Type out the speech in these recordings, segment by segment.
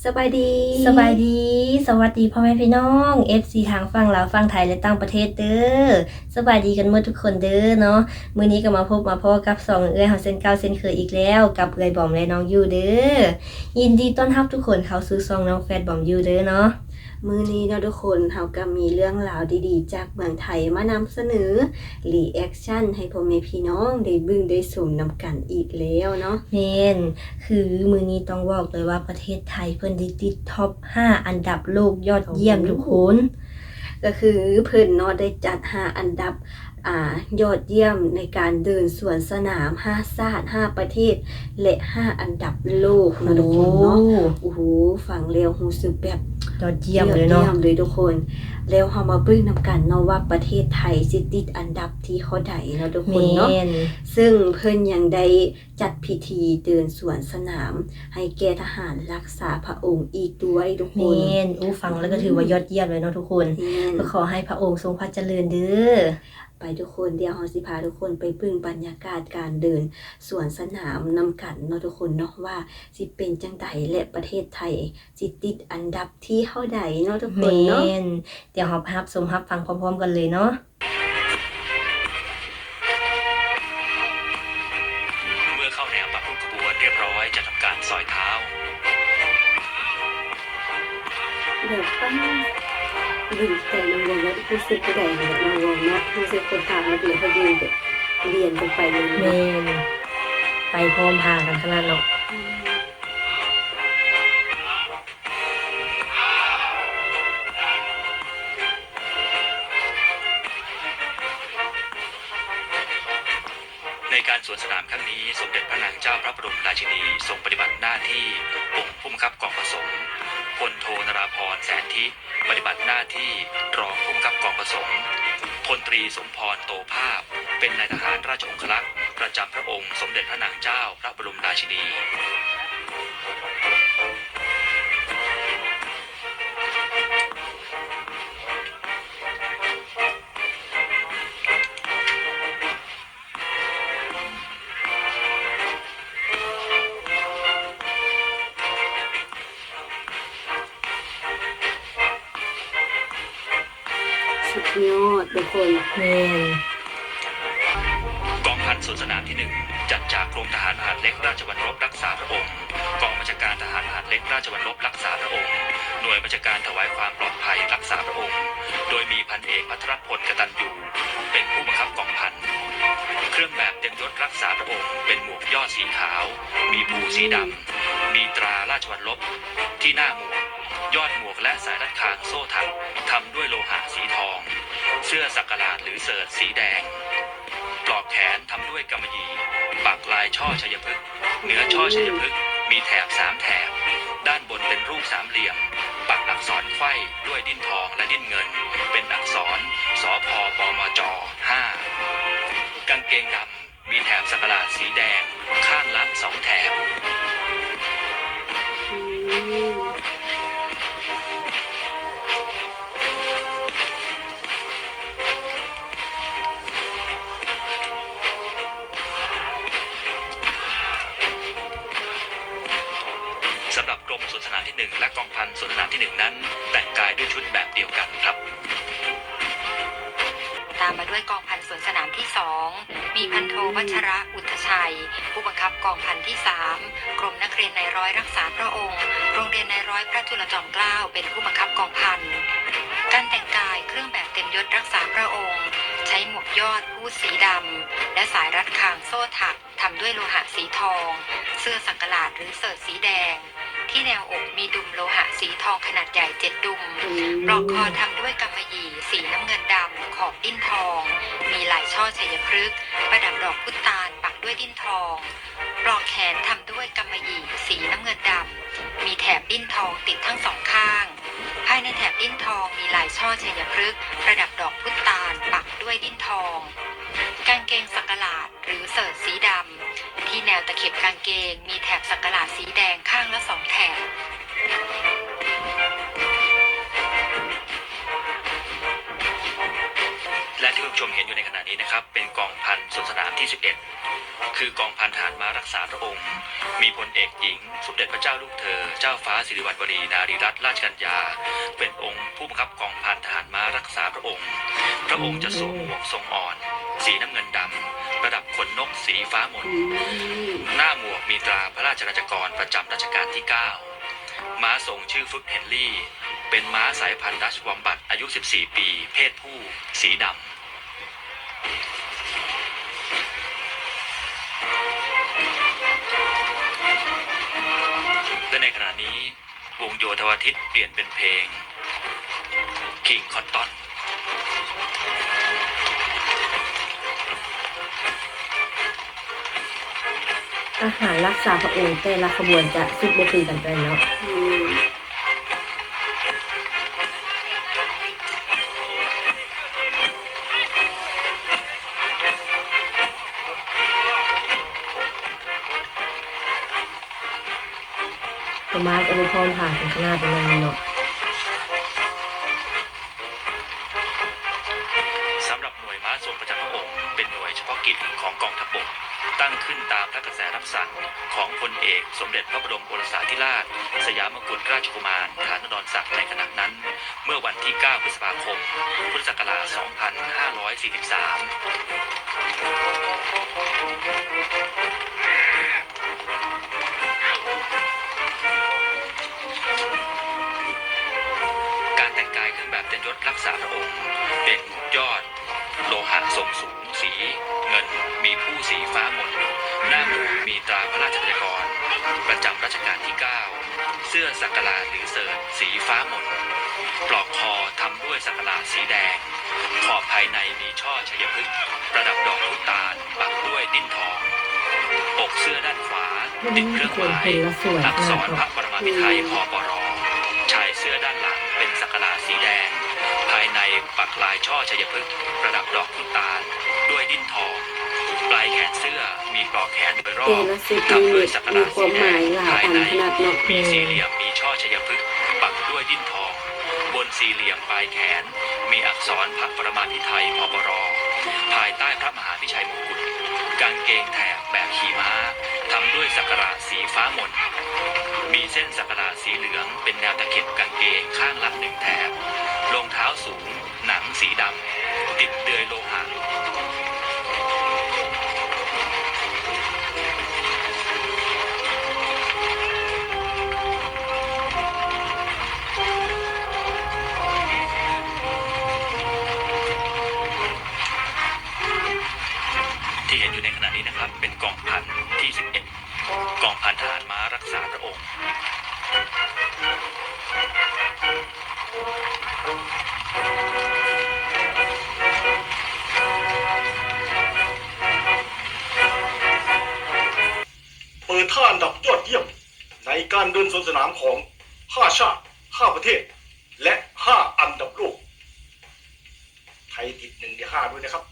สบายดี สบายดี สวัสดีพ่อแม่พี่น้อง FC ทางฝั่งลาวฝั่งไทยและต่างประเทศเด้อ สบายดีกันหมดทุกคนเด้อเนาะ มื้อนี้ก็มาพบมาพ่อกับสองเอื้อยเฮาเซนเก้าเซนเคยอีกแล้ว กับเอื้อยบอมและน้องยูเด้อ ยินดีต้อนรับทุกคนเข้าสู่ซองน้องแฟดบอมยูเด้อเนาะ มือนี้เนาะทุกคนเฮาก็มีเรื่องราวดีๆ จากเมืองไทยมานำเสนอรีแอคชั่นให้พ่อแม่พี่น้องได้เบึ้งได้สมนำกันอีกแล้วเนาะแม่นคือมื้อนี้ต้องบอกเลยว่าประเทศไทยเพิ่นได้ติดท็อป 5 อันดับโลกยอดเยี่ยมทุกคนก็คือเพิ่นเนาะได้จัดหาอันดับอ่ายอดเยี่ยมในการเดินสวนสนาม 5 ชาติ 5 ประเทศ และ 5 อันดับโลกเนาะทุกคนเนาะโอ้โหฟังแล้วรู้สึกแบบ ยอดเยี่ยมเลยเนาะเยี่ยมเลยทุกคน แล้วเฮามาเบิ่งนำกันเนาะว่าประเทศไทยสิติดอันดับที่เขาใดเนาะทุกคนเนาะแม่นซึ่งเพิ่นยังได้จัดพิธีเดินสวนสนาม ให้แก่ทหารรักษาพระองค์อีกด้วยทุกคแมน่นอู้ฟังแล้วก็ถือว่ายอดเยี่ยมเลยเนาะทุกคนแม่นก็ขอให้พระองค์ทรงพระเจริญเด้อ ไปทุกคนเดี๋ยวเฮาสิพาทุกคนไปเบิ่งบรรยากาศการเดินสวนสนามนำกันเนาะทุกคนเนาะว่าสิเป็นจังใดและประเทศไทยสิติดอันดับที่เท่าใดเนาะทุกแมคนเนาะ่นเดี๋ยวเราพับสมพับฟังพร้อมๆกันเลยเนาะเมื่อเข้าแนวปักรูปขบวนเรียบร้อยจะทำการซอยเท้าแบบป้าดึงแต่นางวงแล้วรู้สึกผู้ใดเนี่ยนางวงเนาะ รู้สึกคนทางนักเรียนเขายืนแบบเรียนกันไปเลยแมเนาะ่นไปพร้อมพากันขนาดเนาะในการสวนสนามครั้งนี้สมเด็จพระนางเจ้าพระบรมราชินีทรงปฏิบัติหน้าที่องค์ผู้บังคับกองผสมพลโทนราพรแสนทิปฏิบัติหน้าที่รองผู้บังคับกองผสม พลตรีสมพรโตภาพ เป็นนายทหารราชองครักษ์ประจำพระองค์สมเด็จพระนางเจ้าพระบรมราชินี สุดยอดทุกคนแม่นกองพันสวนสนามที่หนึ่งจัดจากกรมทหารมหาดเล็กราชวัณรบรักษาพระองค์ กองบัญชาการทหารมหาดเล็กราชวัณรบรักษาพระองค์ หน่วยบัญชาการถวายความปลอดภัยรักษาพระองค์ โดยมีพันเอกพัทรพลกตันยูเป็นผู้บังคับกองพัน เครื่องแบบเต็มยศรักษาพระองค์ เป็นหมวกยอดสีขาว มีภูสีดำ มีตราราชวัณรบที่หน้าหมวก ยอดหมวกและสายรัดคางโซ่ถักทำด้วยโลหะสีทอง เสื้อสักหลาดหรือเสิร์ตสีแดง ปลอกแขนทำด้วยกำมะหยี่ปักลายช่อชัยพฤกษ์เหนือช่อชัยพฤกษ์มีแถบสามแถบ ด้านบนเป็นรูปสามเหลี่ยม ปักอักษรไขว้ด้วยดิ้นทองและดิ้นเงิน เป็นอักษรสพปมจห้ากางเกงดำ ตามมาด้วยกองพันสวนสนามที่2มีพันโทวัชระอุทชัย ผู้บังคับกองพันที่3กรมนักเรียนในายร้อยรักษาพระองค์ โรงเรียนในายร้อยพระจุลจอมเกล้าเป็นผู้บังคับกองพันการแต่งกายเครื่องแบบเต็มยศรักษาพระองค์ ใช้หมวกยอดพูดสีดำและสายรัดคางโซ่ถักทำด้วยโลหะสีทอง เสื้อสักหลาดหรือเสิร์ตสีแดง ที่แนวอกมีดุมโลหะสีทองขนาดใหญ่เจ็ดดุมปลอกคอทำด้วยกำมะหยี่สีน้ำเงินดำขอบดิ้นทอง มีหลายช่อชัยพฤกษ์ประดับดอกพุตาลปักด้วยดิ้นทองปลอกแขนทำด้วยกำมะหยี่สีน้ำเงินดำมีแถบดิ้นทองติดทั้งสองข้าง ภายในแถบดิ้นทองมีลายช่อชัยพฤกษ์ประดับดอกพุตาลปักด้วยดิ้นทอง กางเกงสักหลาดหรือเสิร์ตสีดำ ที่แนวตะเข็บกางเกง มีแถบสักหลาดสีแดงข้างละสองแถบและที่คุณผู้ชมเห็นอยู่ในขณะนี้นะครับ เป็นกองพันสนสนามที่ 11คือคือกองพันทหารมารักษาพระองค์ มีพลเอกหญิง สมเด็จพระเจ้าลูกเธอ เจ้าฟ้าสิริวัณวรีนารีรัตนราชกัญญา เป็นองค์ผู้บังคับกองพันทหารมารักษาพระองค์ พระองค์จะสวมหมวกทรงอ่อน สีน้ำเงิน กสีฟ้ามนอืมหน้าหมวกมีตราพระราชราชกรประจำรัชกาลที่ 9 ม้าทรงชื่อฟึกเฮนรี่ เป็นม้าสายพันธุ์ดัชวอมบัตอายุ 14 ปี เพศผู้ สีดำและในขณะนี้วงโยธวาทิตเปลี่ยนเป็นเพลง King Cotton อาหารรักษาพระองค์แต่ละขบวนจะสุดบ่คือกันไปเนาะอืมประมาณอนุพรผ่านถึงขนาดนั้นเนาะ ตั้งขึ้นตามพระกระแสรับสั่งของพลเอก สมเด็จพระบรมโอรสาธิราช สยามกุฎราชกุมารฐานนรศักดิ์ในขณะนั้น เมื่อวันที่ 9 พฤษภาคม พุทธศักราช 2543ายในมีช่อชัยพฤกษ์ประดับดอกพุตาลปักด้วยดิ้นทองอกเสื้อด้านขวาติดเครื่องหมายเห็นแล้วสวยอักษรพมากระปรมาภิไธยพปรชายเสื้อด้านหลังเป็นสักการะสีแดง ภายในปักลายช่อชัยพฤกษ์ประดับดอกพุตาลด้วยดิ้นทองปลายแขนเสื้อมีปลอกแขนโดยรอแต่บละสิบทำมีด้วยสักการะความหมายหลายภายอันในขนาดเนาะมีสี่เหลี่ยมมีช่อชัยพฤกษ์ปักด้วยดิ้นทองบ นสี่เหลี่ยมปลายแขน มีอักษรพระประมาภิไทยพปรภายใต้พระมหาพิชัยมงกุฎกางเกงแถบแบบขี่ม้าทำด้วยสักการะสีฟ้ามนมีเส้นสักการะสีเหลืองเป็นแนวตะเข็บกางเกงข้างละหนึ่งแถบรองเท้าสูง หนังสีดำติดเดือยโลหะ เปิดท่าอันดับยอดเยี่ยม ในการเดินสวนสนามของ 5 ชาติ 5 ประเทศ และ 5 อันดับโลก ไทยติดหนึ่งในห้าด้วยนะครับ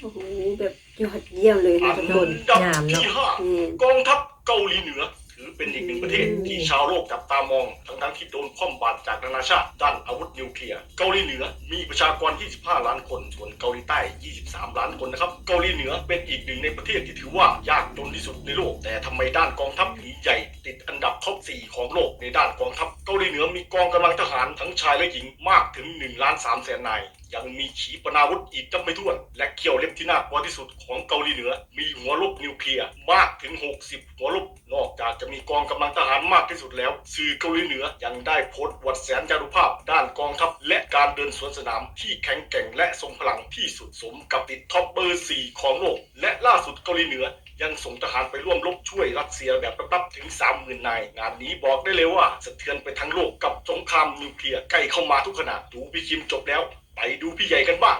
โอ้โหแบบยอดเยี่ยมเลยนะอัทุกคนนดับงามเนอะที่ห้านี่กองทัพเกาหลีเหนือ ถือเป็นอีกหนึ่งประเทศอืมที่ชาวโลกจับตามอง ทั้งๆที่โดนคว่ำบาตรจากนานาชาติด้านอาวุธนิวเคลียร์เกาหลีเหนือมีประชากร 25 ล้านคน ส่วนเกาหลีใต้ 23 ล้านคนนะครับ เกาหลีเหนือเป็นอีกหนึ่งในประเทศที่ถือว่ายากจนที่สุดในโลก แต่ทำไมด้านกองทัพถึงใหญ่ติดอันดับท็อป4ของโลกในด้านกองทัพเกาหลีเหนือมีกองกำลังทหารทั้งชายและหญิงมากถึง1ล้าน3แสนนาย ยังมีขีปนาวุธอีกนับไม่ถ้วน และเขี้ยวเล็บที่น่ากลัวที่สุดของเกาหลีเหนือ มีหัวรบนิวเคลียร์มากถึง 60 หัวรบนอกจากจะมีกองกำลังทหารมากที่สุดแล้ว สื่อเกาหลีเหนือยังได้โพสต์อวดแสนจารุภาพ ด้านกองทัพและการเดินสวนสนามที่แข็งแกร่งและทรงพลังที่สุดสมกับติดท็อปเบอร์ 4 ของโลก และล่าสุดเกาหลีเหนือยังส่งทหารไปร่วมรบช่วยรัสเซียแบบลับๆถึง 30,000 นาย งานนี้บอกได้เลยว่าสะเทือนไปทั้งโลกกับสงครามนิวเคลียร์ใกล้เข้ามาทุกขณะดูพี่คิมจบแล้ว ไปดูพี่ใหญ่กันบ้าง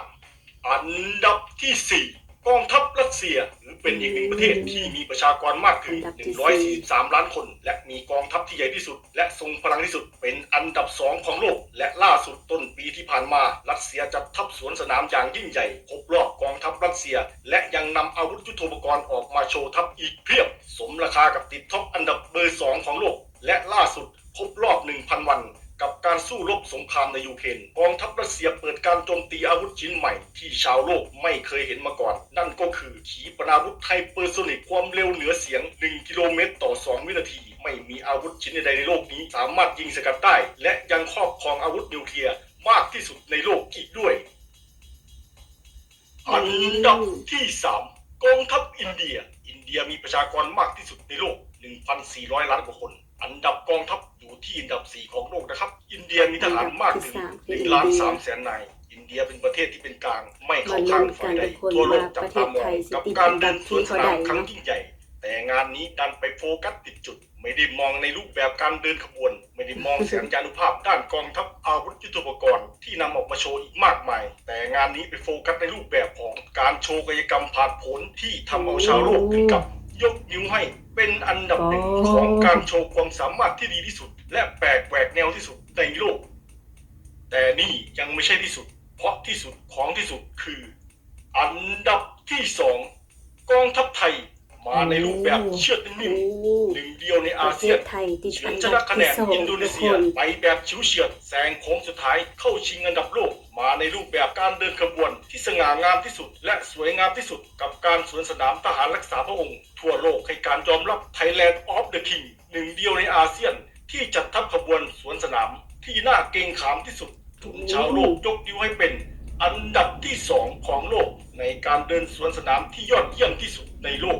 อันดับที่ 4 กองทัพรัสเซียถือเป็นอีกหนึ่งประเทศที่มีประชากรมากถึงอันดับที่สี่143 ล้านคน และมีกองทัพที่ใหญ่ที่สุด และทรงพลังที่สุด เป็นอันดับ 2 ของโลก และล่าสุดต้นปีที่ผ่านมา รัสเซียจัดทัพสวนสนามอย่างยิ่งใหญ่ครบรอบกองทัพรัสเซีย และยังนำอาวุธยุทโธปกรณ์ออกมาโชว์ทัพอีกเพียบ สมราคากับติดท็อปอันดับเบอร์ 2 ของโลก และล่าสุดครบรอบ 1,000 วัน กับการสู้รบสงครามในยูเครนกองทัพรัสเซียเปิดการโจมตีอาวุธชิ้นใหม่ ที่ชาวโลกไม่เคยเห็นมาก่อน นั่นก็คือขีปนาวุธไฮเปอร์โซนิกความเร็วเหนือเสียง 1 กิโลเมตรต่อ 2 วินาที ไม่มีอาวุธชิ้นใดในโลกนี้ สามารถยิงสกัดได้ และยังครอบครองอาวุธนิวเคลียร์มากที่สุดในโลกอีกด้วย อันดับที่ 3 กองทัพอินเดีย อินเดียมีประชากรมากที่สุดในโลก 1,400 ล้านกว่าคน อันดับกองทัพ ที่อันดับ4ของโลกนะครับ อินเดียมีทหารมากถึง1ล้าน3แสนนายอินเดียเป็นประเทศที่เป็นกลางไม่เข้าข้างฝ่ายใดทั่วโลกจับตามองกับการเดินสวนสนามครั้งยิ่งใหญ่ แต่งานนี้ดันไปโฟกัสติดจุด ไม่ได้มองในรูปแบบการเดินขบวน ไม่ได้มองแสนยานุภาพด้านกองทัพอาวุธยุทโธปกรณ์ที่นำออกมาโชว์อีกมากมาย แต่งานนี้ไปโฟกัสในรูปแบบของการโชว์กายกรรมผ่านผลที่ทำเอาชาวโลกถึงกับ ยกนิ้วให้เป็นอันดับหนึ่งของการโชว์ความสามารถที่ดีที่สุด และแปลกแหวกแนวที่สุดในโลก แต่นี่ยังไม่ใช่ที่สุด เพราะที่สุดของที่สุดคือ อันดับที่สองกองทัพไทยมาในรูปแบบเชือดโอ้นิ่มๆหนึ่งเดียวในปอาระเทเซียศนไทยติดเฉือัอนนชดันะบคะแนที่นสองอินโดนีทุกเซีคยนไปแบบชิวเฉียดแซงโค้งสุดท้ายเข้าชิงอันดับโลก มาในรูปแบบการเดินขบวนที่สง่างามที่สุด และสวยงามที่สุดกับการสวนสนามทหารรักษาพระองค์ ทั่วโลกให้การยอมรับ Thailand of the King หนึ่งเดียวในอาเซียนที่จัดทัพขบวนสวนสนามที่น่าเกรงขามที่สุดทุนชาวโลกยกนิ้วให้เป็นอันดับที่สองของโลกในการเดินสวนสนามที่ยอดเยี่ยมที่สุดในโลก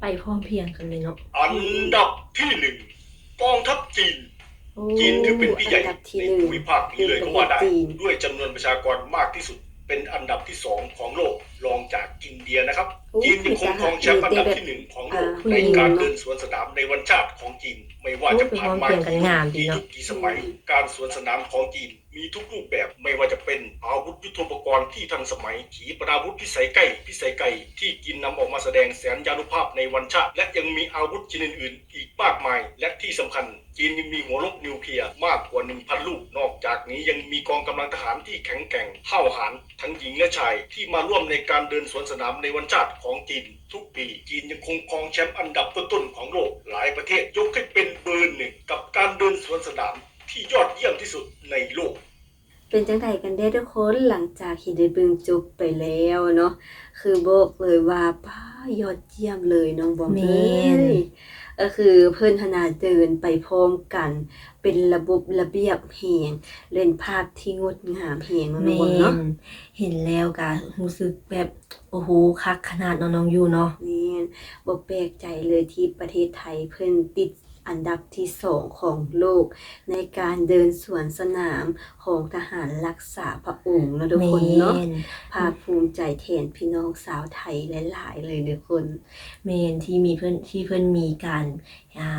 ไปพร้อมเพรียงกันเลยเนาะอันดับที่หนึ่งกองทัพจีนโอ้ จีนถือเป็นพี่ใหญ่อันดับที่ในหนึ่งภูมิภาคนี้เลยก็ว่าได้จีนด้วยจำนวนประชากรมากที่สุด เป็นอันดับที่สองของโลกรองจากอินเดียนะครับโอ้จีนยังคงครองแชมป์อันดับที่หนึ่งของโลกอ่าในการเดินสวนสนามในวันชาติของจีน ไม่ว่าจะผ่านมาโอ้เป็นความเปลี่ยนกันงามดีกี่เนอะยุคกี่สมัย การสวนสนามของจีน มีทุกรูปแบบไม่ว่าจะเป็นอาวุธยุทโธปกรณ์ที่ทันสมัย ขีปนาวุธพิสัยใกล้พิสัยไกลที่จีนนำออกมาแสดงแสนยานุภาพในวันชาติ และยังมีอาวุธชนิดอื่นอีกมากมาย และที่สำคัญจีนยังมีหัวรบนิวเคลียร์มากกว่า 1,000 ลูก นอกจากนี้ยังมีกองกำลังทหารที่แข็งแกร่งห้าหาญทั้งหญิงและชายที่มาร่วมในการเดินสวนสนามในวันชาติของจีน ทุกปีจีนยังคงครองแชมป์อันดับต้นๆของโลกหลายประเทศยกให้เป็นเบอร์หนึ่งกับการเดินสวนสนาม ที่ยอดเยี่ยมที่สุดในโลก เป็นจังไดกันได้ทุกคนหลังจากที่ได้เบึงจบไปแล้วเนาะคือบอกเลยว่าป้ายอดเยี่ยมเลยน้องบอมแม่เอ้นยก็คือเพิ่นขนาดเดินไปพร้อมกัน เป็นระบบระเบียบแหงเล่นภาพที่งดงามแหงเนาะน้องบอมแม่เนาะนเห็นแล้วก็รู้สึกแบบโอ้โหคักขนาดเนาะน้องยูเนาะนี่บ่แปลกใจเลยที่ประเทศไทยเพิ่นติด อันดับที่สองของโลก ในการเดินสวนสนามของทหารรักษาพระองค์เนาะทุกคนเนาะแม่นภาคภูมิใจแทนพี่น้องสาวไทยหลายๆเลยทุกคน เมนที่มีเพื่อนที่เพื่อนมีการอ่า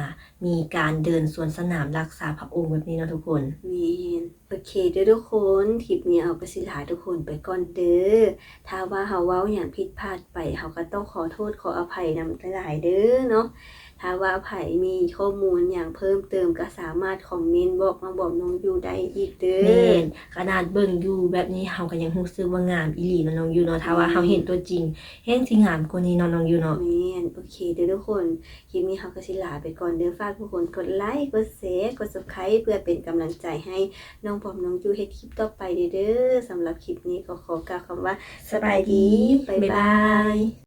มีการเดินสวนสนามรักษาพระองค์แบบนี้เนาะทุกคนมีนโอเคเด้อทุกคนคลิปนี้เอากระสิลาทุกคนไปก่อนเด้อ ถ้าว่าเฮาเว้าอย่างผิดพลาดไปเฮาก็ต้องขอโทษขออภัยนำหลายๆเด้อเนาะ ถ้าว่าไผมีข้อมูลอย่างเพิ่มเติมก็สามารถคอมเมนต์บอกมาบอกน้องอยู่ได้อีกเด้แม่อนขนาดเบิ่งอยู่แบบนี้เฮาก็ยังรู้สึกว่างามอีหลีเนาะน้องยูเนาะถ้าว่าเฮาเห็นตัวจริงแห้งสิงามกว่านี้เนาะน้องยูเนาะแม่นโอเคเด้อทุกคนคลิปนี้เฮาก็สิลาไปก่อนเด้อฝากทุกคนกดไลค์กดแชร์กด Subscribe เพื่อเป็นกำลังใจให้น้องปอมน้องจูเฮ็ดคลิปต่อไปเด้อๆสำหรับคลิปนี้ก็ขอกล่าวคำว่าสบายดีบ๊ายบาย